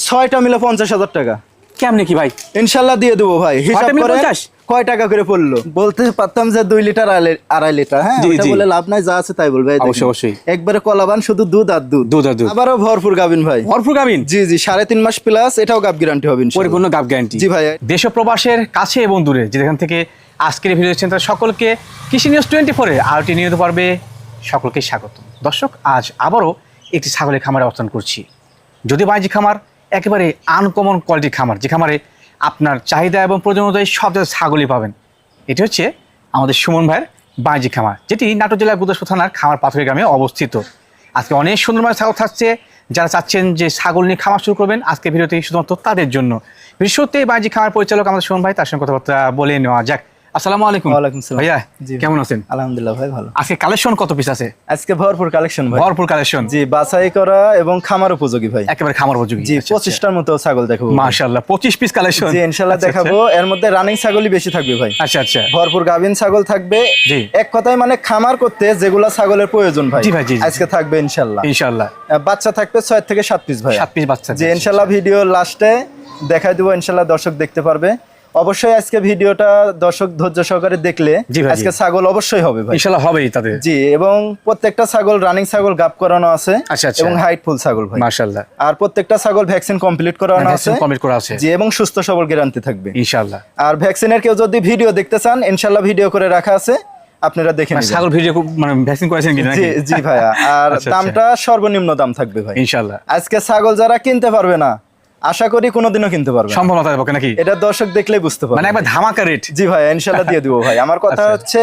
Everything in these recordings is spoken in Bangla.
ছয়টা মিলে পঞ্চাশ হাজার টাকা। কেমনে কি ভাই? ইনশাল্লাহ দিয়ে দেবো ভাই। হিসাব করে কয় টাকা করে পড়ল? বলতে পারতাম যে দুই লিটার আড়াই- লিটার হ্যাঁ? বলে লাভ নাই যা আছে তাই বলবে। অবশ্যই, অবশ্যই। একবারে কলাবান শুধু দুধ আর দুধ। দুধ আর দুধ। আবারও ভরপুর গাবিন ভাই। ভরপুর গাবিন জি জি সাড়ে তিন মাস প্লাস এটাও গাব গ্যারান্টি হবে পরিপূর্ণ গাব গ্যারান্টি জি ভাই। দেশ প্রবাসের কাছে এবং দূরে যেখান থেকে আজকের ভিডিও দেখছেন তারা সকলকে কৃষি নিউজ টোয়েন্টি ফোরে আরটি নিয়মিত পর্বে সকলকে স্বাগত। দর্শক আজ আবারও একটি ছাগলের খামারে অবস্থান করছি। যদি বাণিজ্য খামার একেবারে আনকমন কোয়ালিটির খামার, যে খামারে আপনার চাহিদা এবং প্রয়োজন অনুযায়ী সব জায়গায় ছাগলই পাবেন। এটি হচ্ছে আমাদের সুমন ভাইয়ের বাণিজ্য খামার, যেটি নাটোর জেলার গুদাসপুর থানার খামার পাথরের গ্রামে অবস্থিত। আজকে অনেক সুন্দর মানে ছাগল থাকছে, যারা চাচ্ছেন যে ছাগল নিয়ে খামার শুরু করবেন, আজকে ভিডিওটি শুধুমাত্র তাদের জন্য। বিশেষত এই বাণিজ্য খামার পরিচালক আমাদের সুমন ভাই, তার সঙ্গে কথাবার্তা বলে নেওয়া যাক। আসসালামু আলাইকুম। ওয়ালাইকুম সালাম। ভাইয়া জি। কেমন আছেন? আলহামদুলিল্লাহ ভাই ভালো। আজকে কালেকশন কত পিস আছে? আজকে ভরপুর কালেকশন ভাই। ভরপুর কালেকশন জি বাছাই করা এবং খামার উপযোগী ভাই। একেবারে খামার উপযোগী। জি পঁচিশটার মতো ছাগল দেখাবো মাশাআল্লাহ পঁচিশ পিস কালেকশন জি ইনশাল্লাহ দেখাবো। এর মধ্যে রানিং ছাগলই বেশি থাকবে ভাই। আচ্ছা আচ্ছা। ভরপুর গাভিন ছাগল থাকবে। জি। এক কথায় মানে খামার করতে যেগুলা ছাগলের প্রয়োজন ভাই। জি ভাই, জি, জি। আজকে থাকবে ইনশাল্লাহ ইনশাআল্লাহ। বাচ্চা থাকবে ছয় থেকে সাত পিস ভাই। সাত পিস বাচ্চা যে ইনশাল্লাহ ভিডিও লাস্টে দেখাই দেবো ইনশাল্লাহ দর্শক দেখতে পারবে। অবশ্যই আজকে ভিডিওটা দর্শক ধৈর্য সহকারে দেখলে। আজকে ছাগল অবশ্যই হবে ভাই। ইনশাআল্লাহ হবেই তাদের। জি এবং প্রত্যেকটা ছাগল রানিং ছাগল গাপ করানো আছে আচ্ছা, আচ্ছা। এবং হাইট ফুল ছাগল ভাই। মাশাআল্লাহ আর প্রত্যেকটা ছাগল ভ্যাকসিন কমপ্লিট করানো আছে। কমেন্ট করা আছে। জি এবং সুস্থ সবল গ্যারান্টি থাকবে। ইনশাআল্লাহ আর ভ্যাকসিনের কেউ যদি ভিডিও দেখতে চান ইনশাল্লাহ ভিডিও করে রাখা আছে। আপনারা দেখে মানে ছাগল ভিডিও মানে ভ্যাকসিন করেছেন কিনা জি জি ভাইয়া। আর আচ্ছা। দামটা সর্বনিম্ন দাম থাকবে ভাই। ইনশাআল্লাহ আজকে ছাগল যারা কিনতে পারবে না আশা করি কোনোদিনও কিনতে পারবে না। সম্ভবত হবে নাকি? এটা দর্শক দেখলেই বুঝতে পারবে। মানে একবার ধামাকা রেট জি ভাই ইনশাল্লাহ দিয়ে দিব ভাই। আমার কথা আচ্ছা। হচ্ছে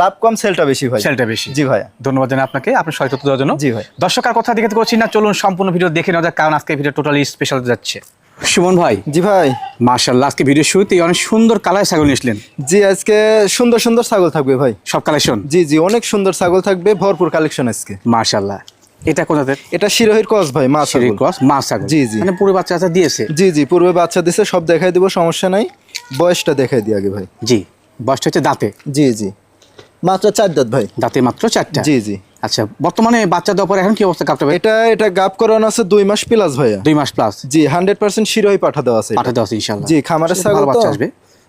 লাভ কম সেলটা বেশি ভাই। সেলটা বেশি। জি ভাইয়া ধন্যবাদ জানাই আপনাকে। আপনার সহায়তা দেওয়ার জন্য। জি ভাই। দর্শক আর কথা দেখাতে করছি না। চলুন সম্পূর্ণ ভিডিও দেখে নেওয়া যাক কারণ আজকে ভিডিও টোটালি স্পেশাল যাচ্ছে। সুমন ভাই জি ভাই। মার্শাল্লাহ আজকে ভিডিও শুরুতেই অনেক সুন্দর কালার ছাগল নিয়েছিলেন জি আজকে সুন্দর সুন্দর ছাগল থাকবে ভাই। সব কালেকশন জি জি অনেক সুন্দর ছাগল থাকবে ভরপুর কালেকশন আজকে। মার্শাল্লাহ এটা কোথাতে এটা শিরোহির ভাই মা ক্রস মা ছাগল। জি, জি। মানে পুরো বাচ্চা বাচ্চা দিয়েছে? জি জি পূর্বে বাচ্চা দিছে সব দেখাই দিব সমস্যা নাই। বয়সটা দেখাই দিই আগে ভাই। জি বয়সটা হচ্ছে দাঁতে। জি জি। মাত্র চার দাঁত ভাই। দাঁতে মাত্র চারটা? জি জি। আচ্ছা বর্তমানে বাচ্চা দেওয়ার পরে এখন কি অবস্থা ভাই? এটা এটা গাপ করানো আছে দুই মাস প্লাস ভাইয়া। দুই মাস প্লাস জি হান্ড্রেড পার্সেন্ট শিরোই পাঠা দেওয়া আছে পাঠা দেওয়া আছে ইনশাল্লাহ জি খামারের ছাগল বাচ্চা আসবে।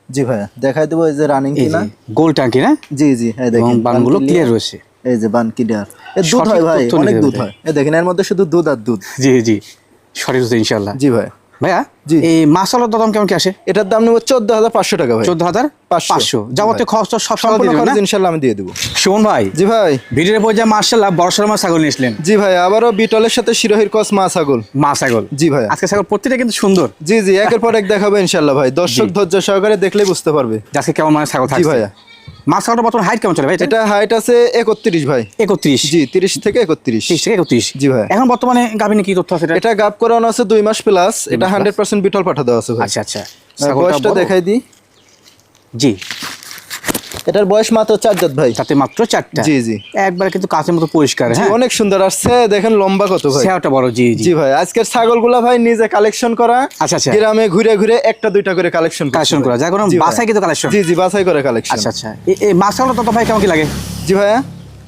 জি ভাইয়া দেখাই দেবো এই যে রানিং কিনা। গোল ট্যাঙ্কি না? জি জি এবং দেখেন বানগুলো ক্লিয়ার রয়েছে। এই যে বান ক্লিয়ার এর দুধ হয় ভাই অনেক দুধ হয়। এই দেখেন এর মধ্যে শুধু দুধ আর দুধ। জি জি সঠিক হচ্ছে ইনশাল্লাহ জি ভাই। ভাইয়া জি। এই মাসালার দাম কেমন কি আসে? এটার দাম নেব চোদ্দ হাজার পাঁচশো টাকা ভাই। চোদ্দ হাজার পাঁচশো। যাবতীয় খরচ সব সম্পূর্ণ খরচ? ইনশাল্লাহ আমি দিয়ে দেবো। সুমন ভাই জি ভাই। ভিডিওর পর্যায়ে মার্শাল্লাহ বড় সরমা ছাগল নিয়েছিলেন জি ভাই আবারও বিটলের সাথে শিরোহির কস মা ছাগল। মা ছাগল। জি ভাই। আজকে ছাগল প্রত্যেকটা কিন্তু সুন্দর। জি জি একের পর এক দেখাবো ইনশাল্লাহ ভাই। দর্শক ধৈর্য সহকারে দেখলেই বুঝতে পারবে। আজকে কেমন মানে ছাগল থাকছে। ভাইয়া। মা ছাগলটা বর্তমান হাইট কেমন চলে ভাই? এটা এটা হাইট আছে একত্রিশ ভাই। একত্রিশ? জি তিরিশ থেকে একত্রিশ। তিরিশ থেকে একত্রিশ? জি ভাই। এখন বর্তমানে গাভিনে কি তথ্য আছে এটা? গাভ করানো আছে দুই মাস প্লাস এটা হান্ড্রেড পার্সেন্ট বিটল পাঠা দেওয়া আছে আচ্ছা আচ্ছা। বয়সটা দেখাই দিই। জি। এটার বয়স মাত্র চার দাঁত ভাই। তাতে মাত্র চারটা? জি, জি। একবার কিন্তু কাঁচের মতো পরিষ্কার হ্যাঁ? অনেক সুন্দর আসছে দেখেন লম্বা কত ভাই। সেটা বড় জি জি। ভাই আজকের ছাগল ছাগলগুলা ভাই নিজে কালেকশন করা আচ্ছা, আচ্ছা। গ্রামে ঘুরে ঘুরে একটা দুইটা করে কালেকশন কালেকশন করা যায় কোনো বাসায় কিন্তু কালেকশন জি জি বাসায় করে কালেকশন আচ্ছা আচ্ছা। এই- এই মাছ ছাগলের তত ভাই কেমন কি লাগে? জি ভাইয়া?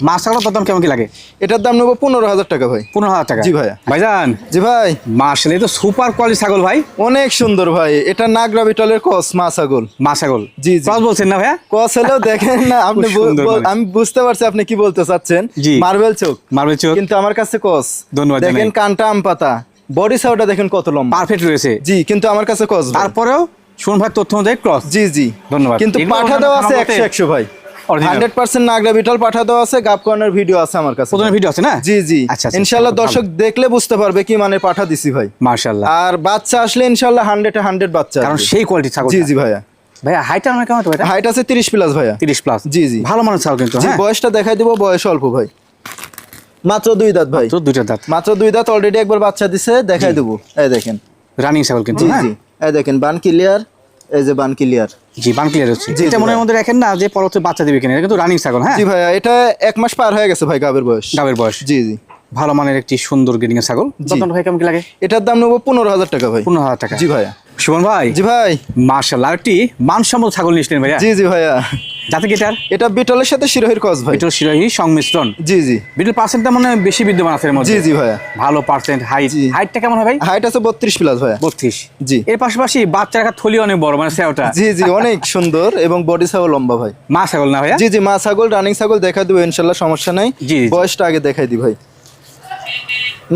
মাছ তত কেমন কি লাগে? এটার দাম নেব পনেরো হাজার টাকা ভাই। পনেরো হাজার টাকা। জি ভাইয়া। ভাইজান। জি ভাই। মার্শাল এই তো সুপার কোয়ালিটি ছাগল ভাই। অনেক সুন্দর ভাই। এটা নাগরা বিটলের কস মা ছাগল। মা ছাগল জি, জি। বলছেন না ভাইয়া? কস হলেও দেখেন না আপনি। আমি বুঝতে পারছি আপনি কি বলতে চাচ্ছেন। মার্বেল চোখ। মার্বেল চোখ। কিন্তু আমার কাছে কস। ধন্যবাদ দেখেন। কানটা আম পাতা। বডি সাউটা দেখেন কত লম্বা। পারফেক্ট রয়েছে। জি কিন্তু আমার কাছে কস তারপরেও শুনুন ভাই তথ্য অনুযায়ী ক্রস জি জি। ধন্যবাদ। কিন্তু পাঠা দেওয়া আছে একশো একশো ভাই। হান্ড্রেড পার্সেন্ট নাগরা বিটল পাঠা দেওয়া আছে গাপ কর্নার ভিডিও আছে আমার কাছে। প্রথমে ভিডিও আছে না? জি জি। আচ্ছা আচ্ছা, ইনশাল্লাহ দর্শক দেখলে বুঝতে পারবে কি মানে পাঠা দিছি ভাই। মার্শাল্লাহ আর বাচ্চা আসলে ইনশাল্লাহ হান্ড্রেড হান্ড্রেড বাচ্চা কারণ সেই কোয়ালিটি ছাগল জি জি ভাইয়া। ভাইয়া হাইট আমার কেমন এটা? হাইট আছে তিরিশ প্লাস ভাইয়া। তিরিশ প্লাস জি, জি। ভালো ছাগল কিন্তু হ্যাঁ? বয়সটা দেখাই দিব বয়স অল্প ভাই। মাত্র দুই দাঁত ভাই। দুইটা দাঁত। মাত্র দুই দাঁত অলরেডি একবার বাচ্চা দিছে দেখাই দেবো। এই দেখেন। রানিং ছাগল কিন্তু জি হ্যাঁ? জি। এই দেখেন বান ক্লিয়ার এই যে বান ক্লিয়ার জি বান ক্লিয়ার হচ্ছে এটা মনের মধ্যে রাখেন না যে পরবর্তী বাচ্চা দিবে কিনা এটা কিন্তু রানিং ছাগল হ্যাঁ? জি এটা এক মাস পার হয়ে গেছে ভাই গাবের বয়স। গাবের বয়স। জি জি। ভালো মানের একটি সুন্দর গ্রেডিং এর ছাগল। যত্ন ভাই কেমন লাগে? এটার দাম নেব পনেরো হাজার টাকা ভাই। পনেরো হাজার টাকা। জি ভাইয়া। সুমন ভাই জি ভাই। একটি মানসম্মত ছাগল নিয়েছিলেন ভাইয়া। জি জি ভাইয়া। যাতে গিটার? এটা বিটলের সাথে শিরোহির কস ভাই। বিটল শিরোহী সংমিশ্রণ? জি জি। বিটল পার্সেন্টটা মানে বেশি বিদ্যমান আছে এর মধ্যে। জি জি ভাইয়া। ভালো পার্সেন্ট হাইট। হাইটটা কেমন হয় ভাই? হাইট আছে বত্রিশ প্লাস ভাইয়া। বত্রিশ। জি। এর পাশাপাশি বাচ্চা রাখার থলি অনেক বড় মানে সেওটা জি জি অনেক সুন্দর এবং বডি ছাগল লম্বা ভাই। মা ছাগল না ভাইয়া? জি জি মা ছাগল রানিং ছাগল দেখা দেবো ইনশাল্লাহ সমস্যা নাই। বয়সটা আগে দেখাই দি ভাই।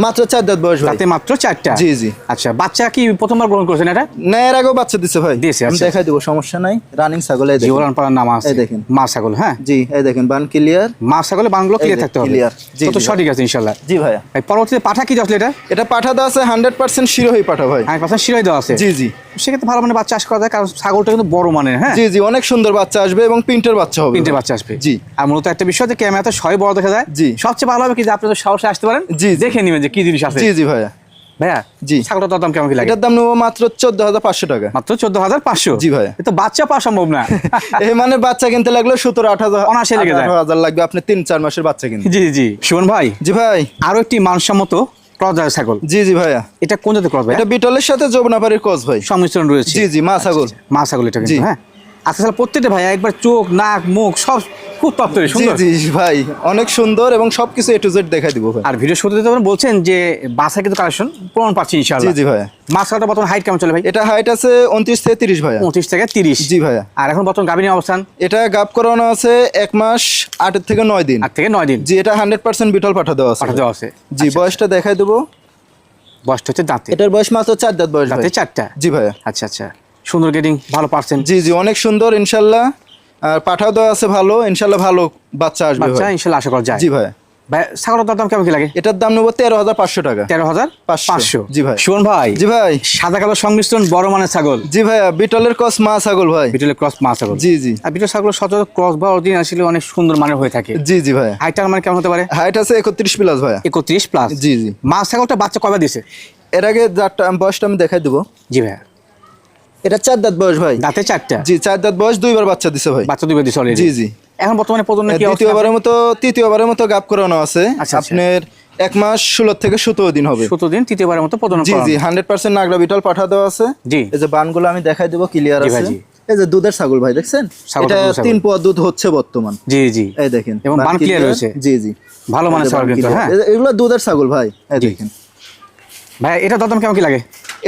মাত্র চার দাঁত বয়স তাতে মাত্র চারটা? জি, জি। আচ্ছা বাচ্চা কি প্রথমবার গ্রহণ করেছেন এটা? না এর আগেও বাচ্চা দিছে ভাই। দিয়েছে, আমি আচ্ছা। দেখাই দেবো সমস্যা নাই। রানিং ছাগল এই দেখেন। পাড়ার নাম আছে। দেখেন। মা ছাগল হ্যাঁ? জি এই দেখেন বান ক্লিয়ার মা ছাগলে বাংলো ক্লিয়ার থাকতে হবে। clear। জি, তো তো সঠিক আছে ইনশাল্লাহ। জি ভাই। পরবর্তীতে পাঠা কি আসলে এটা? এটা পাঠা দেওয়া আছে হান্ড্রেড পার্সেন্ট শিরোহী পাঠা ভাই। পার্সেন্ট শিরাই দেওয়া আছে? জি জি। সেক্ষেত্রে ভালো মানে বাচ্চা চাষ করা যায় কারণ ছাগলটা কিন্তু বড় মানের হ্যাঁ? জি জি অনেক সুন্দর বাচ্চা আসবে এবং প্রিন্টের বাচ্চা হবে ভাই। বাচ্চা আসবে। জি। আর মূলত একটা বিষয় যে ক্যামেরাতে সবাই বড় দেখা যায়। জি। সবচেয়ে ভালো হবে কি যে আপনি তো সাহসে আসতে পারেন? জি। দেখে নেবেন যে কি জিনিস আছে। জি জি ভাইয়া। ভাইয়া জি। ছাগলটার দাম কেমন কি লাগে? এটার দাম নেব মাত্র চোদ্দ হাজার পাঁচশো টাকা। মাত্র চোদ্দ হাজার পাঁচশো? জি ভাইয়া। তো বাচ্চা পাওয়া সম্ভব না। এই মানে বাচ্চা কিনতে লাগলে সতেরো আট হাজার লেগে যায়। হাজার লাগবে আপনি তিন চার মাসের বাচ্চা কিনতে জি জি সুমন ভাই জি ভাই। আরও একটি মানসম্মত ছাগল। জি জি ভাইয়া। এটা কোন জাতের ভাই? এটা বিটলের সাথে যমুনাপাড়ির কস ভাই। সংমিশ্রণ রয়েছে। জি জি মা ছাগল। মা ছাগল এটা কিন্তু। হ্যাঁ? আচ্ছা তাহলে প্রত্যেকটা ভাই একবার চোখ নাক মুখ সব খুব তত্ত্বরে জি সুন্দর? জি ভাই অনেক সুন্দর এবং সবকিছু এ টু জেড দেখাই দিব ভাই। আর ভিডিও শুরুতে যখন বলছেন যে বাসা কিন্তু কালেকশন প্রমাণ পাচ্ছি জি ইনশাআল্লাহ। জি ভাইয়া মা ছাগলটা বর্তমান হাইট কেমন চলে ভাই? এটা হাইট আছে উনত্রিশ থেকে তিরিশ ভাইয়া। পঁচিশ থেকে তিরিশ। জি ভাইয়া। আর এখন বর্তমান গাভিনী অবস্থান? এটা গাপ করানো আছে এক মাস আটের থেকে নয় দিন। আট থেকে নয় দিন। জি এটা হান্ড্রেড পার্সেন্ট বিটল পাঠা দেওয়া আছে। পাঠা দেওয়া আছে। জি বয়সটা দেখাই দেবো। বয়সটা হচ্ছে দাঁতে। এটার বয়স মাত্র চার দাঁত বয়স ভাই। দাঁতে চারটা? জি ভাইয়া। আচ্ছা আচ্ছা। সুন্দর গেটিং ভালো পারছেন। জি জি অনেক সুন্দর ইনশাল্লাহ। আর পাঠাও দেওয়া আছে ভালো ইনশাল্লাহ ভালো বাচ্চা আসবে বাচ্চা ভাই। ইনশাল্লাহ আশা করা যায়। জি ভাই। ভাই ছাগলের দাম কেমন কি লাগে? এটার দাম নেব তেরো হাজার পাঁচশো টাকা। তেরো হাজার পাঁচশো। জি ভাই। সুমন ভাই জি ভাই। সাদা কালো সংমিশ্রণ বড় মানের ছাগল। জি ভাইয়া বিটলের কস মা ছাগল ভাই। বিটলের ক্রস মা ছাগল। জি জি। আর বিটল ছাগল সচরাচর ক্রস বা অরিজিনাল আসলে অনেক সুন্দর মানের হয়ে থাকে। জি জি ভাইয়া হাইটার মানে কেমন হতে পারে? হাইট আছে একত্রিশ প্লাস ভাইয়া একত্রিশ প্লাস জি জি। মা ছাগলটা বাচ্চা কবে দিছে? এর আগে যারটা বয়সটা আমি দেখাই দেবো। জি ভাইয়া। এটা চার দাঁত বয়স ভাই। দাঁতে চারটা? জি চার দাঁত বয়স দুইবার বাচ্চা দিছে ভাই। বাচ্চা দুই দিছে জি জি। এখন বর্তমানে প্রজনন কি দ্বিতীয়বারের মতো তৃতীয়বারের মতো গাপ করানো আছে। আচ্ছা, আচ্ছা। আপনার এক মাস ষোলো থেকে সতেরো দিন হবে। সতেরো দিন তৃতীয়বারের মতো প্রজনন জি জি হান্ড্রেড পার্সেন্ট নাগরা বিটল পাঠা দেওয়া আছে। জি। এই যে বানগুলো আমি দেখাই দেবো ক্লিয়ার আছে। এই যে দুধের ছাগল ভাই দেখছেন? এটা তিন পোয়া দুধ হচ্ছে বর্তমান। জি জি। এই দেখেন। এবং বান clear রয়েছে। জি জি। ভালো মানের ছাগল কিন্তু, হ্যাঁ? এগুলো দুধের ছাগল ভাই এই দেখেন। ভাই এটা দাম কেমন কি লাগে?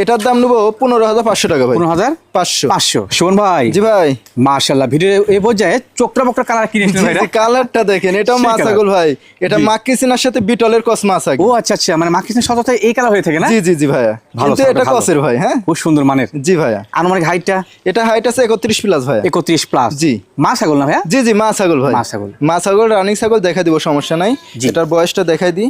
এটার দাম নেব পনেরো হাজার পাঁচশো টাকা ভাই। পনেরো হাজার পাঁচশো। পাঁচশো। সুমন ভাই। জি ভাই। মার্শাল্লাহ ভিডিও এই পর্যায়ে চোখটা বকটা কালার কিনেছিলেন ভাই কালারটা দেখেন এটাও সেই মা colour। ভাই। এটা। মাকিসিনার সাথে বিটলের কস মাছ ও আচ্ছা আচ্ছা মানে মাখিসের সততা এই কালার হয়ে থাকে না? জি জি জি ভাইয়া। ভালো এটা কসের ভাই হ্যাঁ? খুব সুন্দর মানের। জি ভাইয়া। আনুমানিক হাইটটা? এটা হাইট আছে একত্রিশ প্লাস ভাইয়া। একত্রিশ প্লাস জি। মা ছাগল না ভাইয়া? জি জি মা ছাগল ভাই। মা ছাগল। মা ছাগল রানিং ছাগল দেখা দিব সমস্যা নাই। এটার বয়সটা দেখাই দিই।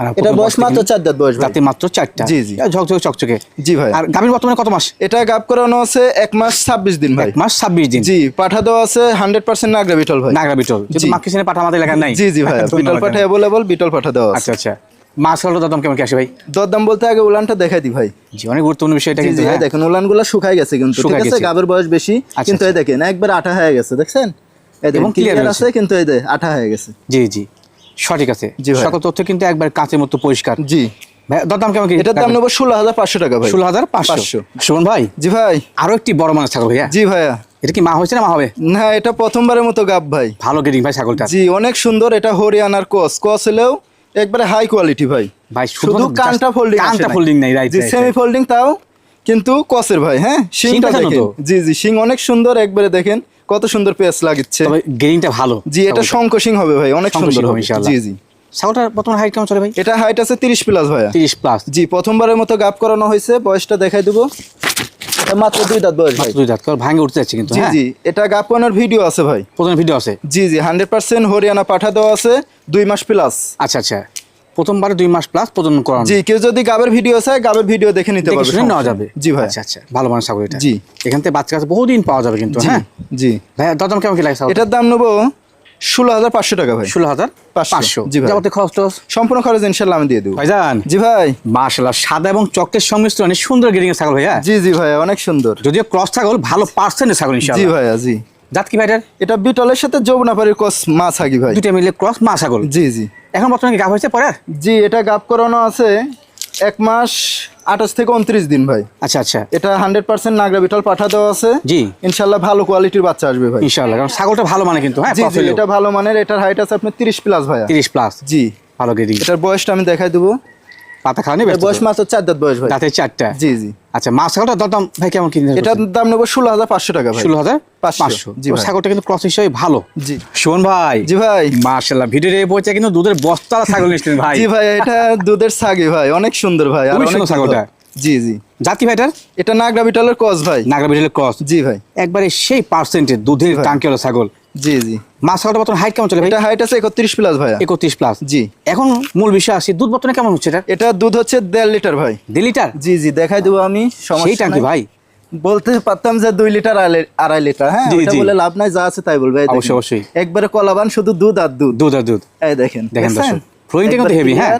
আর বয়স মাত্র চার দাঁত বয়স ভাই। মাত্র চারটা। জি, জি। ঝকঝকে চকচকে জি ভাই। আর গাভীর বর্তমানে কত মাস? এটা গাপ করানো আছে এক মাস ছাব্বিশ দিন ভাই। এক মাস ছাব্বিশ দিন। জি পাঠা দেওয়া আছে হান্ড্রেড পার্সেন্ট নাগরা বিটল ভাই। নাগরা বিটল। কিন্তু পাঠা আমাদের এলাকার নাই। জি জি ভাই। বিটল পাঠা অ্যাভেলেবল বিটল পাঠা দেওয়া আছে। আচ্ছা আচ্ছা। মা ছাগলটা কেমন কি আসে ভাই? দরদাম বলতে আগে উলানটা দেখাই দিই ভাই। জি অনেক গুরুত্বপূর্ণ বিষয় এটা কিন্তু হ্যাঁ। দেখেন উলানগুলা শুকাই গেছে কিন্তু ঠিক শুকায় আছে? গাবের বয়স বেশি আচ্ছা, কিন্তু এই দেখেন একবার আঠা হয়ে গেছে দেখছেন? এই দেখেন ক্লিয়ার আছে কিন্তু এই আঠা হয়ে গেছে। জি জি। সঠিক আছে। সকল তথ্য কিন্তু একবার কাঁচের মতো পরিষ্কার। জি। ভাই কেমন এটার দাম নেব ষোলো হাজার পাঁচশো টাকা ভাই। ষোলো হাজার পাঁচশো? পাঁচশো। সুমন ভাই জি ভাই। আরও একটি বড় মানের ছাগল ভাইয়া। জি ভাইয়া। এটা কি মা হয়েছে না মা হবে? না এটা প্রথমবারের মতো গাব ভাই। ভালো গেডিং ভাই ছাগলটা। জি অনেক সুন্দর। এটা হরিয়ানার কস। কস হলেও একবারে হাই কোয়ালিটি ভাই। ভাই শুধু কানটা ফোল্ডিং কানটা ফোল্ডিং নাই রাইট জি সেমি ফোল্ডিং তাও কিন্তু কসের ভাই হ্যাঁ? শিংটা দেখেন। জি জি শিং অনেক সুন্দর একবারে দেখেন। কত সুন্দর পেস লাগিচ্ছে। তবে গেডিংটা ভালো। জি এটা শঙ্খ হবে ভাই অনেক সুন্দর হবে। জি জি। ছাগলটার বর্তমান হাইট কেমন চলে ভাই? এটা হাইট আছে তিরিশ প্লাস ভাইয়া। তিরিশ প্লাস জি প্রথমবারের মতো গাপ করানো হয়েছে বয়সটা দেখাই দেবো। মাত্র দুই দাঁত বয়স ভাই। দুই দাঁত ভাঙে উঠতে যাচ্ছে কিন্তু জি হ্যাঁ? জি এটা করানোর ভিডিও আছে ভাই। প্রথম ভিডিও আছে? জি জি হান্ড্রেড পার্সেন্ট হরিয়ানা পাঠা দেওয়া আছে দুই মাস প্লাস আচ্ছা আচ্ছা। প্রথমবারে দুই মাস প্লাস প্রজনন করানো জি কেউ যদি গাবের ভিডিও চায় গাবের ভিডিও দেখে নিতে পারবে শুনে নেওয়া যাবে। জি ভাই আচ্ছা আচ্ছা ভালো মানের ছাগল এটা। জি। এখান থেকে বাচ্চা কাছে বহুদিন পাওয়া যাবে কিন্তু হ্যাঁ? জি। ভাইয়া দাম কেমন কি লাগে ছাগল এটার দাম নেব ষোলো হাজার পাঁচশো টাকা ভাই। ষোলো হাজার পাঁচশো। জি ভাই। যাবতীয় খরচ টরচ? সম্পূর্ণ খরচ ইনশাল্লাহ আমি দিয়ে দেবো। ভাইজান। জি ভাই। মাশাল্লাহ সাদা এবং চকটের সংমিশ্রণে সুন্দর এর ছাগল ভাইয়া। জি জি ভাই অনেক সুন্দর। যদিও ক্রস ছাগল ভালো পার্সেন্টের ছাগল জি ভাইয়া জি। জাত কি ভাইটার? এটা বিটলের সাথে যমুনাপাড়ির কস মাছ হাগি ভাই। দুইটা মিলে ক্রস মা ছাগল জি জি। এখন বর্তমানে গাভ হয়েছে পরে জি এটা গাপ করানো আছে এক মাস আঠাশ থেকে উনত্রিশ দিন ভাই। আচ্ছা আচ্ছা। এটা হান্ড্রেড পার্সেন্ট নাগরা বিটল পাঠা দেওয়া আছে। জি। ইনশাল্লাহ ভালো কোয়ালিটির বাচ্চা আসবে ভাই। ইনশাআল্লাহ কারণ ছাগলটা ভালো মানে কিন্তু হ্যাঁ জি জি এটা ভালো মানের এটার হাইট আছে আপনার তিরিশ প্লাস ভাই তিরিশ প্লাস জি। ভালো গ্রেডিং এটার বয়সটা আমি দেখাই দেবো। পাতা খাওয়া নেবে বয়স মাত্র চার দাঁত বয়স ভাই। দাঁতে চারটা? জি জি। আচ্ছা মা ছাগলটা দরদাম ভাই কেমন কিনে এটার দাম নেব ষোলো হাজার পাঁচশো টাকা ষোলো হাজার পাঁচশো। ছাগলটা কিন্তু ক্রস হিসেবে ভালো। জি। শোন ভাই জি ভাই। মার্শাল্লাহ ভিডিওর এই বইটা কিন্তু দুধের বস্তা ছাগল নিচ্ছেন ভাই। জি ভাই এটা দুধের ছাগি ভাই অনেক সুন্দর ভাই আর অনেক ছাগলটা। জি জি। জাতি ভাইটার এটা নাগরা বিটলের কস ভাই। নাগরা ভিডিওর ক্রস জি ভাই। একবারে সেই পার্সেন্টের দুধের। টাঙ্কি হলো ছাগল। জি জি। বর্তমানে হাইট কেমন চলে? এটা হাইট আছে একত্রিশ প্লাস ভাইয়া। একত্রিশ প্লাস জি। এখন মূল বিষয় আসি দুধ বর্তমানে কেমন হচ্ছে এটা? এটা দুধ হচ্ছে দেড় লিটার ভাই। দেড় লিটার জি জি দেখাই দেবো আমি সমস্যা ভাই। বলতে পারতাম যে দুই লিটার আড়াই- লিটার হ্যাঁ ওটা বলে লাভ নাই যা আছে তাই বলবে। অবশ্যই, অবশ্যই। একবারে কলাবান শুধু দুধ আর দুধ। দুধ আর দুধ। এই দেখেন। দেখেন কিন্তু heavy, হ্যাঁ?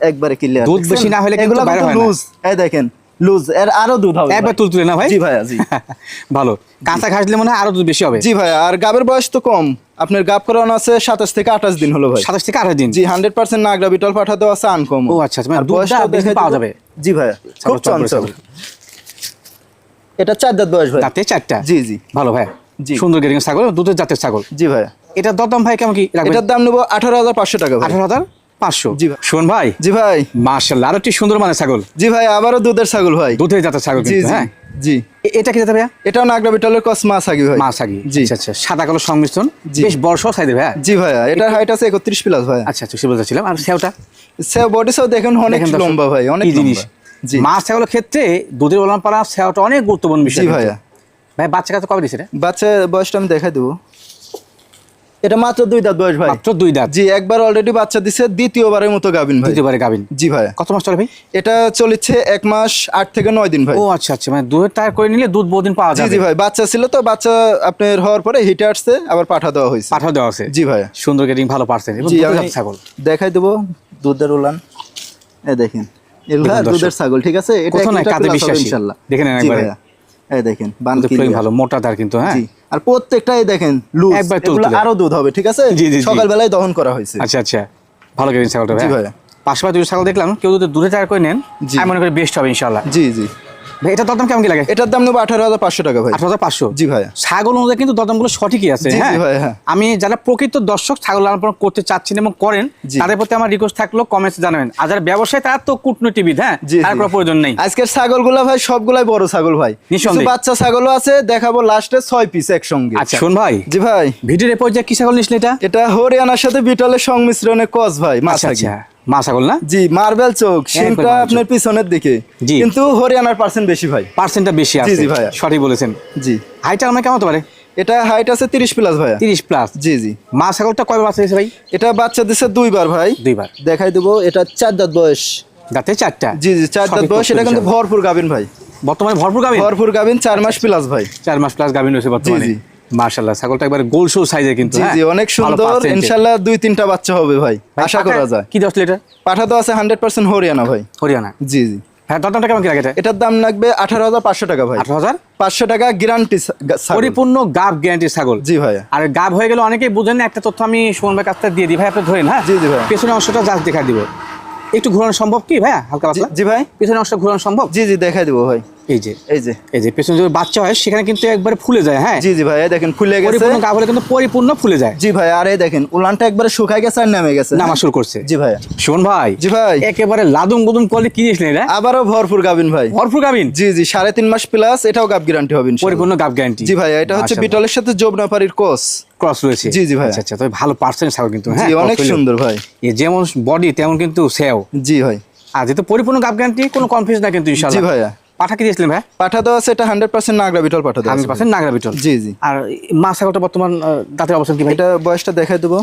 একবারে ক্লিয়ার দুধ বেশি না হলে কিন্তু বাইরে হয় না। এই দেখেন। লুজ। এর আরও দুধ হবে একবার ভাই। তুল তুলে না ভাই। জি ভাইয়া জি। ভালো। কাঁচা ঘাস দিলে মনে হয় আরও দুধ বেশি হবে। জি আর গাবের বয়স তো কম। আপনার গাব করানো আছে সাতাশ থেকে আঠাশ দিন হলো ভাই। সাতাশ থেকে আঠাশ দিন। জি হান্ড্রেড পার্সেন্ট নাগরা বিটল পাঠাতে আছে আনকম। ও আচ্ছা, মানে দুধটা পাওয়া যাবে। জি ভাইয়া খুব ছাগল চঞ্চল। এটা চার দাঁত বয়স ভাই। দাঁতে চারটা? জি জি। ভালো ভাই জি। সুন্দর গেরিং ছাগল দুধের জাতের ছাগল। জি ভাইয়া। এটা দরদাম ভাই কেমন কি এটার দাম নেব আঠারো হাজার পাঁচশো টাকা আঠারো হাজার? পাঁচশো। জি ভাই। শোন ভাই জি ভাই। মার্শাল্লাহ আরও একটি সুন্দর মানে ছাগল। জি ভাই আবারও দুধের ছাগল ভাই। দুধের জাতের ছাগল হ্যাঁ? জি। এটা কি ভাইয়া? এটাও নাগরা বিটলের কস মাছ আগে ভাই। মাছ আগে জি। আচ্ছা আচ্ছা সাদা কালো সংমিশ্রণ। জি। বেশ বড় সহ সাইজের ভাইয়া। জি ভাইয়া এটার হাইট আছে একত্রিশ প্লাস ভাই আচ্ছা আচ্ছা সে বলতেছিলাম আর সেওটা? সে বডি সব দেখুন অনেক লম্বা ভাই অনেক জিনিস লম্বা। জি। মাছ ছাগলের ক্ষেত্রে দুধের ওলান পাড়া সেওটা অনেক গুরুত্বপূর্ণ বিষয় জি ভাইয়া। ভাই বাচ্চা কাছে কবে দিছে বাচ্চা বয়সটা আমি দেখাই দেবো। এটা মাত্র দুই দাঁত বয়স ভাই। মাত্র দুই দাঁত। জি একবার অলরেডি বাচ্চা দিছে দ্বিতীয়বারের মতো গাবিন ভাই। দ্বিতীয়বারে গাবিন জি ভাই। কত মাস চলে ভাই? এটা চলেছে এক মাস আট থেকে নয় দিন ভাই। ও আচ্ছা আচ্ছা মানে টায়ার করে নিলে দুধ বহুদিন পাওয়া যাবে জি ভাই বাচ্চা ছিল তো বাচ্চা আপনার হওয়ার পরে হিটে আসছে আবার পাঠা দেওয়া হয়েছে। পাঠাও দেওয়া আছে জি ভাই। সুন্দর গেটিং ভালো পারছেন। জি ছাগল। দেখাই দেবো দুধের উলান। এ দেখেন এগুলা দুধের ছাগল ঠিক আছে? এটা কোথাও এক নাই, লিটার কাঁধে plus হবে বিশ্বাসী। ইনশাল্লাহ। দেখে নেন জি একবারে। এই দেখেন। ভালো মোটা তার কিন্তু হ্যাঁ? আর প্রত্যেকটাই দেখেন লুজ এগুলো আরও দুধ হবে ঠিক আছে। সকালবেলায় দহন করা হয়েছে। আচ্ছা আচ্ছা। ভালো করে ছাগলটা ভাই। পাশাপাশি ছাগল দেখলাম কেউ যদি দূরে চার করে নেন আমি মনে করি বেস্ট হবে ইনশাল্লাহ জি জি। ভাই এটা দরদাম কেমন কি লাগে? এটার দাম নেব আঠারো হাজার পাঁচশো টাকা ভাই। আঠারো হাজার পাঁচশো? জি ভাইয়া ছাগল অনুযায়ী কিন্তু দরদামগুলো সঠিকই আছে জি, জি হ্যাঁ? হ্যাঁ। আমি যারা প্রকৃত দর্শক ছাগল লালন পালন করতে চাচ্ছেন এবং করেন তাদের প্রতি আমার রিকোয়েস্ট থাকল কমেন্টস জানাবেন। আর যারা ব্যবসায়ী তার তো কূটনীতিবিদ হ্যাঁ? তার কোনো প্রয়োজন নেই। আজকের ছাগলগুলা ভাই সবগুলাই বড় ছাগল ভাই। বাচ্চা ছাগলও আছে দেখাবো লাস্টে ছয় পিস একসঙ্গে। আচ্ছা শোন ভাই। জি ভাই। ভিডিওর এরপর যে কি ছাগল নিসলে এটা? এটা হরিয়ানার সাথে বিটলের সংমিশ্রণে কস ভাই মাছ আচ্ছা। মা ছাগল না? জি মার্বেল চোখ সিংটা আপনার পিছনের দিকে। জি। কিন্তু হরিয়ানার পার্সেন্ট বেশি ভাই। পার্সেন্টটা বেশি আছে। জি ভাইয়া। সঠিক বলেছেন। জি। হাইটা আমার কেমন হতে পারে? এটা হাইট আছে তিরিশ প্লাস জি জি। মা ছাগলটা কয় বাচ্চা দিয়েছে ভাই? এটা বাচ্চা দুইবার ভাই। দুইবার। দেখাই দেবো এটা চার দাঁত বয়স। দাঁতে চারটা? জি জি চার দাঁত বয়স এটা কিন্তু ভরপুর গাবিন ভাই। বর্তমানে ভরপুর গাবিন ভরপুর গাবিন চার মাস প্লাস ভাই। চার মাস প্লাস গাবিন রয়েছে বর্তমানে। জি। মার্শাল্লাহ ছাগলটা একবার গোল শো সাইজের কিন্তু জি হ্যাঁ? জি অনেক সুন্দর। ইনশাল্লাহ দুই তিনটা বাচ্চা হবে ভাই ভাই, আশা করা যায়। কি পাঠা তো আছে হান্ড্রেড পার্সেন্ট হরিয়ানা ভাই। হরিয়ানা? জি জি। হ্যাঁ কেমন কি লাগে এটার দাম লাগবে আঠারো হাজার পাঁচশো টাকা ভাই। আঠারো হাজার? পাঁচশো টাকা গ্যারান্টি পরিপূর্ণ গাব গ্যারান্টি ছাগল। জি ভাইয়া। আর গাব হয়ে গেলে অনেকেই বুঝেন না একটা তথ্য আমি সুমন ভাই দিয়ে দিই। ভাই আপনি ধরেন হ্যাঁ? জি, জি ভাই। পেছনের অংশটা জাস্ট দেখা দিব। একটু ঘোরানো সম্ভব কি ভাইয়া হালকা পাতলা? জি ভাই। পেছনের অংশটা ঘোরানো সম্ভব? জি জি দেখাই দিব ভাই। এই যে এই যে। এই যে পেছনে যদি বাচ্চা হয় সেখানে কিন্তু একবারে ফুলে যায় হ্যাঁ? জি জি ভাই দেখেন ফুলে গেছে। পরিপূর্ণ হলে কিন্তু পরিপূর্ণ ফুলে যায়। জি ভাই আর দেখেন উলানটা একবারে শুকাই গেছে আর নেমে গেছে। নামা শুরু করছে। জি ভাই। ভাই জি ভাই। একেবারে লাদুম গুদুম আবারও ভরপুর গাবিন ভাই। ভরপুর গাবিন? জি জি সাড়ে তিন মাস প্লাস এটাও গাব গ্যারান্টি হবে পরিপূর্ণ গাব গ্যারান্টি জি ভাই এটা হচ্ছে বিটলের সাথে জবনাপাড়ির কোস ক্রস রয়েছে। জি, জি ভাইয়া। আচ্ছা আচ্ছা তবে ভালো পার্সেন্ট ছাগল কিন্তু হ্যাঁ অনেক সুন্দর ভাই। যেমন বডি তেমন কিন্তু সেও। জি ভাই। আর যেহেতু পরিপূর্ণ গাব গ্যারান্টি কোনো কনফিউজ না কিন্তু জি ইনশাআল্লাহ। ভাইয়া। পাঠা কি দিয়েছিলেন ভাই? পাঠা তো আছে এটা হান্ড্রেড পার্সেন্ট নাগরা বিটল পাঠা দেওয়া হান্ড্রেড পার্সেন্ট নাগরা বিটল। জি জি। আর মা ছাগলটা বর্তমান দাঁতের অবস্থান কি ভাই? এটা বয়সটা দেখাই দেবো।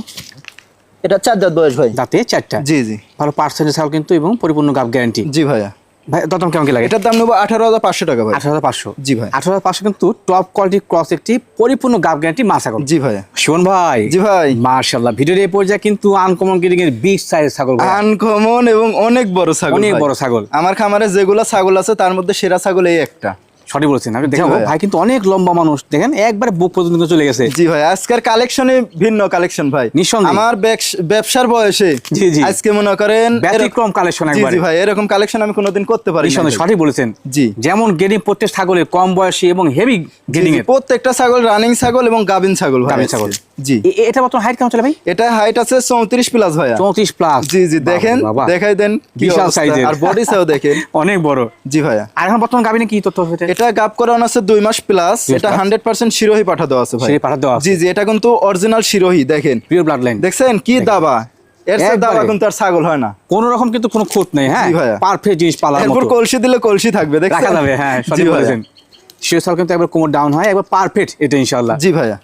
এটা চার দাঁত বয়স ভাই। দাঁতে চারটা। জি জি। ভালো পার্সেন্টেজ ছাগল কিন্তু এবং পরিপূর্ণ গাব গ্যারান্টি জি ভাইয়া। ভাই কেমন কি লাগে? এটার দাম নেব আঠারো হাজার পাঁচশো টাকা ভাই। আঠারো হাজার পাঁচশো? জি ভাই। আঠারো হাজার পাঁচশো কিন্তু টপ কোয়ালিটি ক্রস একটি পরিপূর্ণ গাব গ্যারান্টি মা ছাগল জি ভাই। শোন ভাই। জি ভাই। মার্শাল্লাহ ভিডিওর এই পর্যায়ে কিন্তু আনকমন এর সাইজ ছাগল আনকমন এবং অনেক বড় ছাগল অনেক বড় ছাগল। আমার খামারে যেগুলো ছাগল আছে তার মধ্যে সেরা ছাগল এই একটা। সঠিক বলেছেন আমি দেখাবো ভাই। কিন্তু অনেক লম্বা মানুষ দেখেন একবারে বুক পর্যন্ত চলে গেছে। জি ভাই আজকের কালেকশনে ভিন্ন কালেকশন ভাই। নিঃসন্দেহে। আমার ব্যবসার বয়সে জি, জি। আজকে মনে করেন ব্যতিক্রম কালেকশন একবারে জি ভাই এরকম কালেকশন আমি কোনোদিন করতে পারি না নিঃসন্দেহে সঠিক বলেছেন। জি। যেমন গেডিং প্রত্যেক ছাগলের কম বয়সী এবং হেভি গেডিং এর প্রত্যেকটা ছাগল রানিং ছাগল এবং গাবিন ছাগল ভাই আজকে। ছাগল। জি। এটা বর্তমান হাইট কেমন চলে ভাই? এটা হাইট আছে চৌত্রিশ প্লাস ভাই চৌত্রিশ প্লাস জি জি দেখেন দেখাই দেন বিশাল। সাইজের আর বডি সাইজ দেখেন। অনেক বড়। জি ভাই আর এখন বর্তমান গাবিনে কি তথ্য হয়েছে? এটা গাপ করানো আছে দুই মাস প্লাস এটা হান্ড্রেড পার্সেন্ট শিরোহি পাঠা দেওয়া আছে ভাই। পাঠা দেওয়া জি জি এটা কিন্তু অরিজিনাল শিরোহি দেখেন। পিওর ব্লাড লাইন দেখছেন? কি দাবা? এর দাবা কিন্তু আর ছাগল হয় না। কোন রকম কিন্তু কোনো খুঁত নেই হ্যাঁ? পারফেক্ট জিনিস পালার এরপর কলসি দিলে কলসি থাকবে দেখছেন? যাবে হ্যাঁ সঠিক বলেছেন। শিরসাল কিন্তু একবার কোমর ডাউন হয় একবার পারফেক্ট এটা ইনশাআল্লাহ। জি ভাইয়া।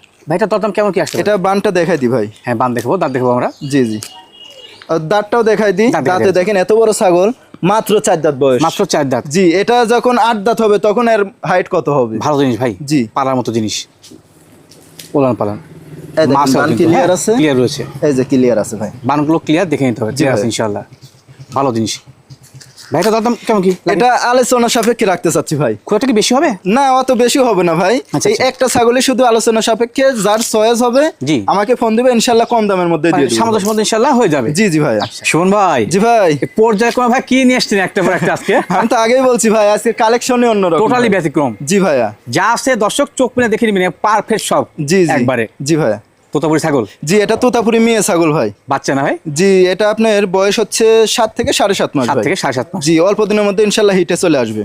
দরদাম কেমন কি আসছে এটা বানটা দেখাই দি ভাই। হ্যাঁ বান দেখব দাঁত দেখব আমরা। জি জি। দাঁতটাও দেখাই দি। দাঁত দাঁতে দেখেন এত বড় ছাগল। মাত্র চার দাঁত বয়স। মাত্র চার দাঁত। জি এটা যখন আট দাঁত হবে তখন এর হাইট কত হবে? ভালো জিনিস ভাই জি। পালার মতো জিনিস। পোলান। পালান clear আছে? ক্লিয়ার রয়েছে। এই যে ক্লিয়ার আছে ভাই। বানগুলো ক্লিয়ার দেখে নিতে হবে ঠিক আছে ইনশাল্লাহ ভালো জিনিস। ভাই এটা দরদাম কেমন কি? এটা আলোচনা সাপেক্ষে রাখতে চাচ্ছি ভাই। খুব একটা কি বেশি হবে? না অত বেশি হবে না ভাই। আচ্ছা, এই আচ্ছা। একটা ছাগলই শুধু আলোচনা সাপেক্ষে যার চয়েস হবে জি। আমাকে ফোন দিবে ইনশাল্লাহ কম দামের মধ্যে দিয়ে দিবো। সামঞ্জস্য মতো ইনশাআল্লাহ হয়ে যাবে। জি জি ভাই। আচ্ছা। শুন ভাই জি ভাই। এই পর্যায়ক্রমে ভাই কি নিয়ে এসছেন একটা পর একটা আজকে? আমি তো আগেই বলছি ভাই আজকে কালেকশনই অন্যরকম টোটালি। ব্যতিক্রম। জি ভাইয়া। যা আছে দর্শক চোখ মেলে দেখে নিবেন পারফেক্ট সব জি জি। একবারে। জি ভাইয়া। তোতাপুরি ছাগল? জি এটা তোতাপুরি মেয়ে ছাগল ভাই। বাচ্চা না ভাই? জি এটা আপনার বয়স হচ্ছে সাত থেকে সাড়ে সাত মাস সাত থেকে সাড়ে সাত মাস। জি অল্প দিনের মধ্যে ইনশাল্লাহ হিটে চলে আসবে।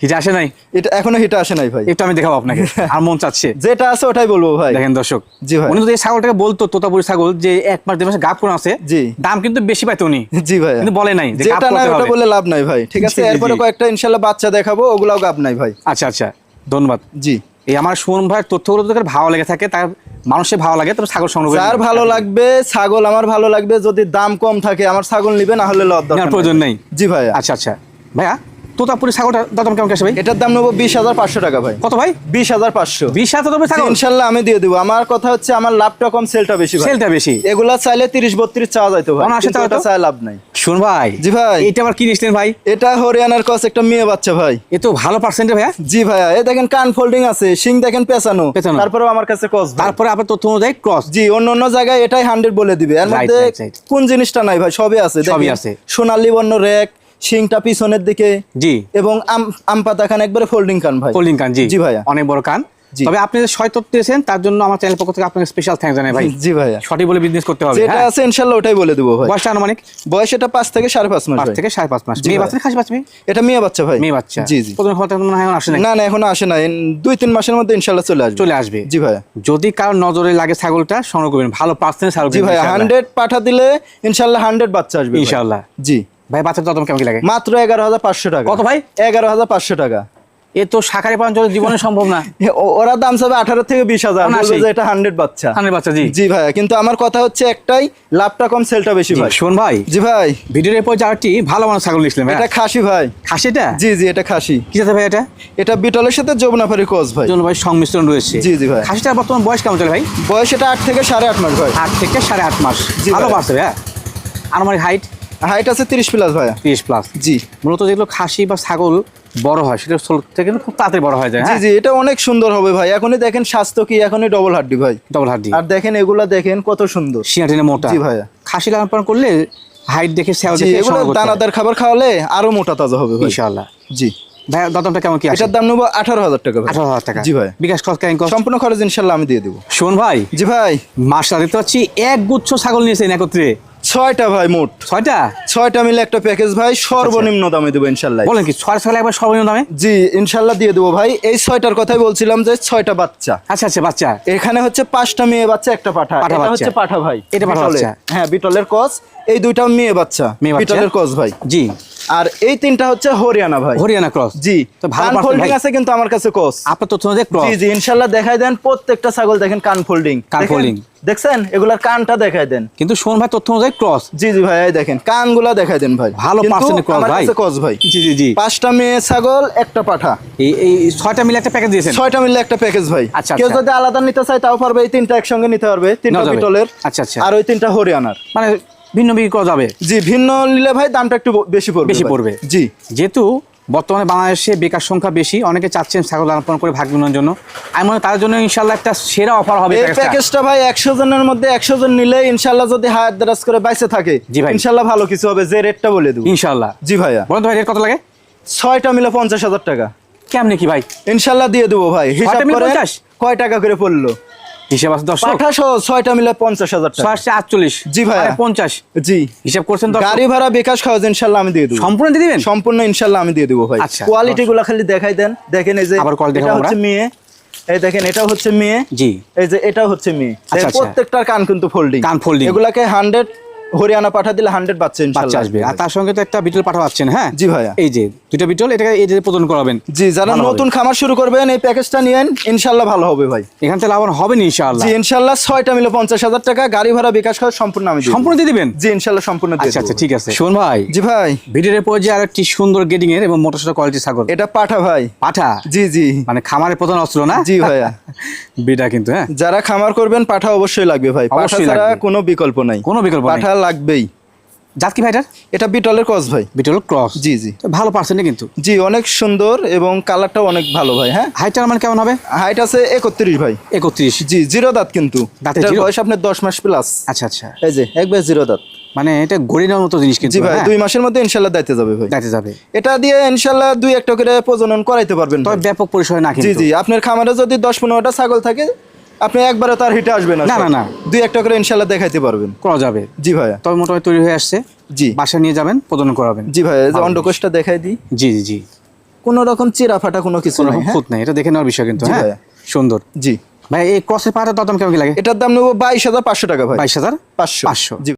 হিটে আসে নাই? এটা এখনও হিটে আসে নাই ভাই। একটু আমি দেখাবো আপনাকে। আর মন চাচ্ছে। যেটা আছে ওটাই বলব ভাই। দেখেন দর্শক জি ভাই। উনি যদি এই ছাগলটাকে বলতো তোতাপুরি ছাগল যে এক মাস দেড় মাসে গাপ করে আছে জি। দাম কিন্তু বেশি পাইতো উনি। জি ভাই। কিন্তু বলে নাই যে গাপ করতে হবে। বলে লাভ নাই ভাই। ঠিক আছে এরপরে কয়েকটা ইনশাল্লাহ বাচ্চা দেখাবো ওগুলাও নাই ভাই। আচ্ছা আচ্ছা। ধন্যবাদ। জি। এই আমার সুমন ভাইয়ের তথ্যগুলো তোকে ভালো লেগে থাকে তার মানুষের ভালো লাগে তবে ছাগল সংগ্রহ যার ভালো লাগবে ছাগল আমার ভালো লাগবে যদি দাম কম থাকে আমার ছাগল নিবে না হলে লব প্রয়োজন নেই। জি ভাই আচ্ছা আচ্ছা। ভাইয়া? তোতাপুরি ছাগলটা দাম কেমন আসে ভাই? এটার দাম নেব বিশ হাজার পাঁচশো টাকা ভাই। কত ভাই? বিশ হাজার পাঁচশো। বিশ হাজার ছাগল? ইনশাল্লাহ আমি দিয়ে দেবো। আমার কথা হচ্ছে আমার লাভটা কম সেলটা বেশি সেলটা বেশি। এগুলা চাইলে তিরিশ বত্রিশ চাওয়া যাইতো ভাই। অনায়াসে কিন্তু চাওয়া ওটা যেত? চাই লাভ নাই। শুন ভাই জি ভাই। এটা আবার কি ভাই? এটা হরিয়ানার কস একটা মেয়ে বাচ্চা ভাই। এ তো ভালো পার্সেন্টে ভাইয়া। জি ভাইয়া এ দেখেন কান ফোল্ডিং আছে শিং দেখেন পেছানো। তারপরেও আমার কাছে কস তারপরে আপনার তথ্য অনুযায়ী ক্রস জি অন্য অন্য জায়গায় এটাই হান্ড্রেড বলে দিবে। এর মধ্যে. কোন জিনিসটা নাই ভাই? সবই আছে সবই আছে। সোনালী বর্ণ রেক শিংটা পিছনের দিকে জি। এবং আম আম পাতা খান একবারে ফোল্ডিং কান ভাই। ফোল্ডিং কান জি। জি ভাইয়া। অনেক বড় কান তবে আপনি যে ছয় তথ্য দিয়েছেন তার জন্য আমার চ্যানেল পক্ষ থেকে আপনাকে স্পেশাল থ্যাঙ্ক জানাই ভাই। জি সঠিক বলে বিজনেস করতে হবে যেটা হ্যাঁ? আছে ইনশাল্লাহ ওটাই বলে দেবো ভাই। বয়সটা আনুমানিক? বয়স এটা পাঁচ থেকে সাড়ে পাঁচ মাস পাঁচ ভাই। থেকে সাড়ে পাঁচ মাস। জি মেয়ে ভাই। বাচ্চা খাসি বাচ্চা মেয়ে? এটা মেয়ে বাচ্চা ভাই। মেয়ে বাচ্চা। জি জি। প্রথম কথা মনে হয় আসে নাই? না না এখনও আসে না দুই তিন মাসের মধ্যে ইনশাল্লাহ চলে আসবে। চলে আসবে। জি ভাইয়া। যদি কারোর নজরে লাগে ছাগলটা সংগ্রহ করবেন। ভালো পার্সেন্ট ছাগল জি ভাইয়া হান্ড্রেড পাঠা দিলে ইনশাল্লাহ হান্ড্রেড বাচ্চা আসবে ভাই। ইনশাআল্লাহ। জি। ভাই বাচ্চা দাম কেমন কি লাগে? মাত্র এগারো হাজার পাঁচশো টাকা। কত ভাই? এগারো হাজার পাঁচশো টাকা। এ তো শাকারি পালন চলে জীবনে সম্ভব না। ওরা দাম চাবে আঠারো থেকে বিশ হাজার। এটা হান্ড্রেড বাচ্চা। হানের বাচ্চা জি। জি ভাইয়া কিন্তু আমার কথা হচ্ছে একটাই লাভটা কম সেলটা বেশি ভাই। শোন ভাই জি ভাই। ভিডিওর এরপর চারটি ভালো মানুষ ছাগল নিয়েছিলেন ভাই এটা খাসি ভাই। খাসিটা জি জি এটা খাসি। কি আছে ভাই এটা? এটা বিটলের সাথে যমুনাফারি কোচ ভাই। জন্য ভাই সংমিশ্রণ রয়েছে। জি, জি ভাই। খাসিটা বর্তমান বয়স কেমন চলে ভাই? বয়স এটা আট থেকে সাড়ে আট মাস ভাই। আট থেকে সাড়ে আট মাস। ভালো ভাই। বাড়ছে ভাই আনুমানিক হাইট হাইট আছে তিরিশ প্লাস ভাইয়া। তিরিশ প্লাস জি। মূলত যেগুলো খাসি বা ছাগল বড় হয় সেটা থেকে কিন্তু খুব তাড়াতাড়ি বড় হয়ে যায় জি হ্যাঁ? জি এটা অনেক সুন্দর হবে ভাই। এখনই দেখেন স্বাস্থ্য কি এখনই ডবল হাড্ডি ভাই। ডবল হাড্ডি। আর দেখেন এগুলা দেখেন কত সুন্দর। সিয়াটিনে মোটা। জি ভাইয়া। খাসি লালন পালন করলে হাইট দেখে এগুলো হয়। দানাদার খাবার খাওয়ালে আরও মোটা তাজা হবে ইনশাআল্লাহ। জি। ভাই দামটা কেমন কি এটার দাম নেব আঠারো হাজার টাকা আঠারো হাজার টাকা। জি ভাই বিকাশ খরচ সম্পূর্ণ খরচ ইনশাল্লাহ আমি দিয়ে দেবো। শোন ভাই। জি ভাই। মাসলা দেখতে পাচ্ছি এক গুচ্ছ ছাগল নিয়েছেন একত্রে। ছয়টা ভাই মোট। ছয়টা? ছয়টা মিলে একটা প্যাকেজ ভাই সর্বনিম্ন দামে দেবো ইনশাল্লাহ। বলেন কি ছয় সালে একবার সর্বনিম্ন দামে? জি ইনশাল্লাহ দিয়ে দেবো ভাই। এই ছয়টার কথাই বলছিলাম যে ছয়টা বাচ্চা। আচ্ছা আচ্ছা বাচ্চা। এখানে হচ্ছে পাঁচটা মেয়ে বাচ্চা একটা পাঠা। এটা হচ্ছে পাঠা ভাই। এটা পাঠা হ্যাঁ বিটলের কস। এই দুইটা মেয়ে বাচ্চা। মেয়ে বাচ্চা। বিটলের কস ভাই। জি। আর এই তিনটা হচ্ছে হরিয়ানা ভাই। হরিয়ানা ক্রস জি। তো ভালো কান ফোল্ডিং আছে কিন্তু আমার কাছে কস আপনার তথ্য অনুযায়ী ক্রস জি জি ইনশাল্লাহ দেখাই দেন প্রত্যেকটা ছাগল দেখেন কান ফোল্ডিং কান দেখেন? folding। দেখছেন? এগুলার কানটা দেখাই দেন। কিন্তু শোন ভাই তথ্য অনুযায়ী ক্রস জি জি ভাই এই দেখেন কানগুলা দেখাই দেন ভাই। ভালো কিন্তু percent cross আমার ভাই। কাছে কস ভাই। জি জি জি। পাঁচটা মেয়ে ছাগল একটা পাঠা। এই এই ছয়টা মিলে একটা প্যাকেজ দিয়েছেন? ছয়টা মিলে একটা প্যাকেজ ভাই। আচ্ছা, কেউ আচ্ছা। যদি আলাদা নিতে চায় তাও পারবে এই তিনটা একসঙ্গে নিতে পারবে। তিনটা। পিতলের আচ্ছা, আচ্ছা। আর ওই তিনটা হরিয়ানার। মানে ভিন্ন বিক্রি করা যাবে। জি ভিন্ন নিলে ভাই দামটা একটু বেশি পড়বে বেশি পড়বে। জি। যেহেতু বর্তমানে বাংলাদেশে বেকার সংখ্যা বেশি অনেকে চাচ্ছেন ছাগল লালন করে ভাগ বিনোর জন্য। আমি মনে তাদের জন্য ইনশাল্লাহ একটা সেরা অফার হবে এই প্যাকেজটা। প্যাকেজটা ভাই একশো জনের মধ্যে একশো জন নিলে ইনশাল্লাহ যদি হায়াত দারাজ করে বাইসে থাকে জি ভাই। ইনশাল্লাহ ভালো কিছু হবে যে রেটটা বলে দেবো। ইনশাল্লাহ জি ভাইয়া। বলুন ভাই রেট কত লাগে? ছয়টা মিলে পঞ্চাশ হাজার টাকা। কেমনে কি ভাই? ইনশাল্লাহ দিয়ে দেবো ভাই। হিসাব করে কয় টাকা করে পড়ল? হিসাব আছে দর্শক? ছয়টা মিলে পঞ্চাশ হাজার ছয়শো আটচল্লিশ। জি ভাই পঞ্চাশ। জি। হিসাব করছেন গাড়ি ভাড়া বিকাশ খাওয়া ইনশাল্লাহ আমি দিয়ে দেবো। সম্পূর্ণ দিয়ে দিবেন? সম্পূর্ণ ইনশাল্লাহ আমি দিয়ে দেবো ভাই। আচ্ছা। কোয়ালিটি গুলো খালি দেখাই দেন। দেখেন এই যে আবার হচ্ছে মেয়ে। এই দেখেন এটা হচ্ছে মেয়ে। জি। এই যে এটা হচ্ছে মেয়ে। আচ্ছা, আচ্ছা। প্রত্যেকটার কান কিন্তু ফোল্ডিং কান ফোল্ডিং এগুলাকে হান্ড্রেড হরিয়ানা পাঠা দিলে হান্ড্রেড বাচ্চা আসবে। আর তার সঙ্গে তো একটা বিটল পাঠা পাচ্ছেন হ্যাঁ? জি ভাইয়া। এই যে দুইটা বিটল এটাকে এই যে প্রদান করাবেন। জি যারা নতুন খামার শুরু করবেন এই প্যাকেজটা নিয়েন ইনশাল্লাহ ভালো হবে ভাই। এখান থেকে লাভবান হবে না ইনশাআল্লাহ। জি ইনশাল্লাহ ছয়টা মিলে পঞ্চাশ হাজার টাকা গাড়ি ভাড়া বিকাশ খাওয়া সম্পূর্ণ আমি সম্পূর্ণ দিয়ে দিবেন? জি ইনশাল্লাহ সম্পূর্ণ আচ্ছা আচ্ছা ঠিক আছে। শোন ভাই। জি ভাই। ভিডিওর পর যে আর একটি সুন্দর গেডিং এর এবং মোটরসাইকেল কোয়ালিটি ছাগল। এটা পাঠা ভাই। পাঠা? জি জি। মানে খামারের প্রধান অস্ত্র না? জি ভাইয়া। বিটা কিন্তু হ্যাঁ। যারা খামার করবেন পাঠা অবশ্যই লাগবে ভাই। পাঠা ছাড়া কোনো বিকল্প নাই। কোনো বিকল্প পাঠা লাগবেই। জাত কি ভাইটার এটা বিটলের কস ভাই। বিটল ক্রস জি জি। ভালো পার্সেন্ট কিন্তু। জি অনেক সুন্দর এবং কালারটাও অনেক ভালো ভাই হ্যাঁ? হাইটার মানে কেমন হবে? হাইট আছে একত্রিশ ভাই। একত্রিশ। জি জিরো দাঁত কিন্তু। দাঁতে এটার জিরো? বয়স আপনার দশ মাস প্লাস আচ্র আচ্ছা। এই যে একবার জিরো দাঁত। মানে এটা মতো জিনিস কিন্তু জি ভাই হ্যাঁ? দুই মাসের মধ্যে ইনশাল্লাহ দাইতে যাবে ভাই। যাবে। এটা দিয়ে ইনশাল্লাহ দুই একটা করে প্রজনন করাইতে পারবেন তবে ব্যাপক পরিসরে না জি জি আপনার খামারে যদি দশ পনেরোটা ছাগল থাকে আপনি একবারও তার হিটে আসবে না না, না, না। দুই একটা করে ইনশাল্লাহ দেখাইতে পারবেন। করা যাবে। জি ভাইয়া। তবে মোটামুটি তৈরি হয়ে আসছে। জি। বাসা নিয়ে যাবেন প্রদান করাবেন। জি ভাইয়া এই যে অন্ডকোষটা দেখাই দিই। জি জি জি। কোনো রকম চিরা ফাটা কোনো কিছু নাই হ্যাঁ? খুঁত নেই। এটা দেখে নেওয়ার বিষয় কিন্তু হ্যাঁ? সুন্দর। জি। ভাই এই ক্রসের পাটা দাম কেমন কি লাগে? এটার দাম নেব বাইশ হাজার পাঁচশো টাকা ভাই। বাইশ হাজার? পাঁচশো। পাঁচশো। জি।